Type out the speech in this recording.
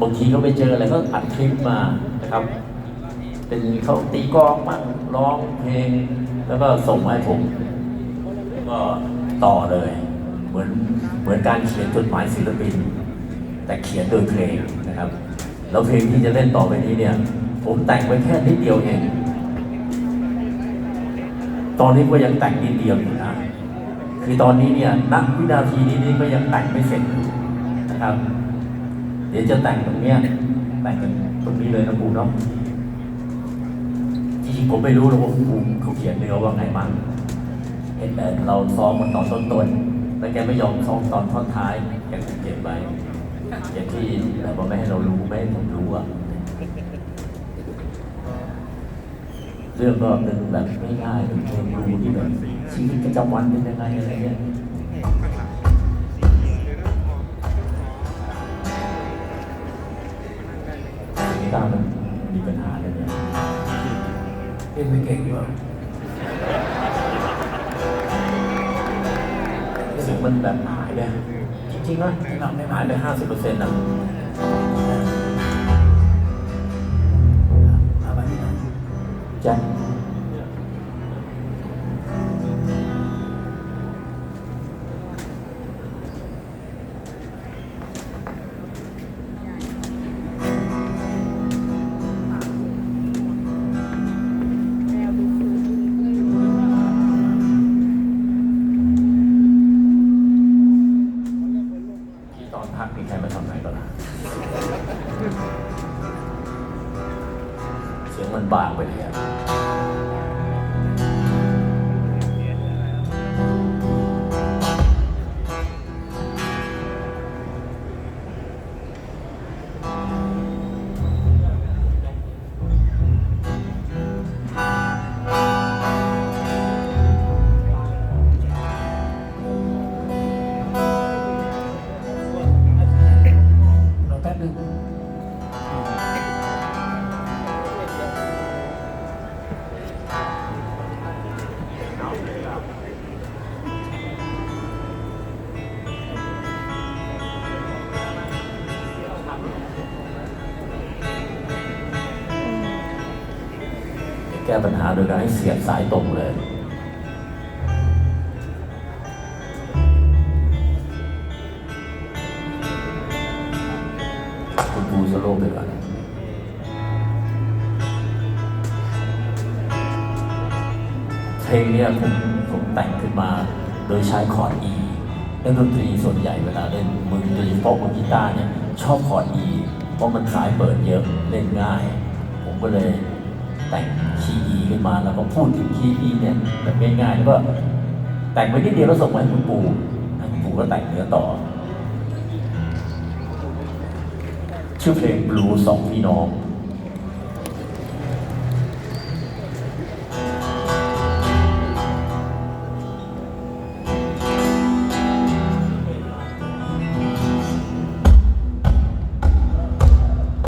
บางทีก็ไปเจออะไรก็อัดคลิปมานะครับ เป็นเขาตีกลองบ้างร้องเพลง แล้วก็ส่งมาให้ผมแล้วก็ต่อเลย เหมือนเหมือนการเขียนจดหมายศิลปิน แต่เขียนโดยเพลงนะครับ แล้วเพลงที่จะเล่นต่อไปนี้เนี่ย ผมแต่งไว้แค่นิดเดียวเองตอนนี้ก็ยังแต่งนิดเดียวอยู่นะคือตอนนี้เนี่ยนักวินาทีนี้นี่ก็ยังแต่งไม่เสร็จนะครับ เดี๋ยวจะแต่งตรงเนี้ยแต่งกันตรงนี้เลยนะปูเนาะจริงๆผมไม่รู้หรอกว่าปูเขาเขียนเนื้อว่าไงบ้างเห็นแต่เราซ้อมมันตอนต้นๆแล้วแกไม่ยอมซ้อมตอนท่อนท้ายแกเก็บไว้อย่างที่แบบว่าไม่ให้เรารู้ไม่ให้ผมรู้อะเรื่องก็เป็นแบบง่ายๆเป็นเพลงรู้ที่แบบชีวิตประจำวันเป็นยังไงอะไรเงี้ย เล่นไม่เก่งดีกว่ารู้สึกมันแบบหายไปจริงๆนะหายไปห้าสิบเปอร์เซ็นต์นะเอามาที่ไหน สียงมันบางไปเลย ก้ปัญหาโดยการให้เสียบสายตรงเลย คุณปูสโลว์ไปก่อนเพลงเนี้ยผมผมแต่งขึ้นมาโดยใช้คอร์ด E เล่นดนตรีส่วนใหญ่เวลาเล่นมือดนตรีโปกมือกีตาร์เนี่ยชอบคอร์ด E เพราะมันสายเปิดเยอะเล่นง่าย ผมก็เลย แต่งคีย์ E ขึ้นมาแล้วก็พูดถึงคีย์ E เนี่ยแบบง่ายๆแล้วก็แต่งไปนิดเดียวแล้วส่งมาให้คุณปู่คุณปู่ก็แต่งเนื้อต่อ ชื่อเพลงบลูสองพี่น้อง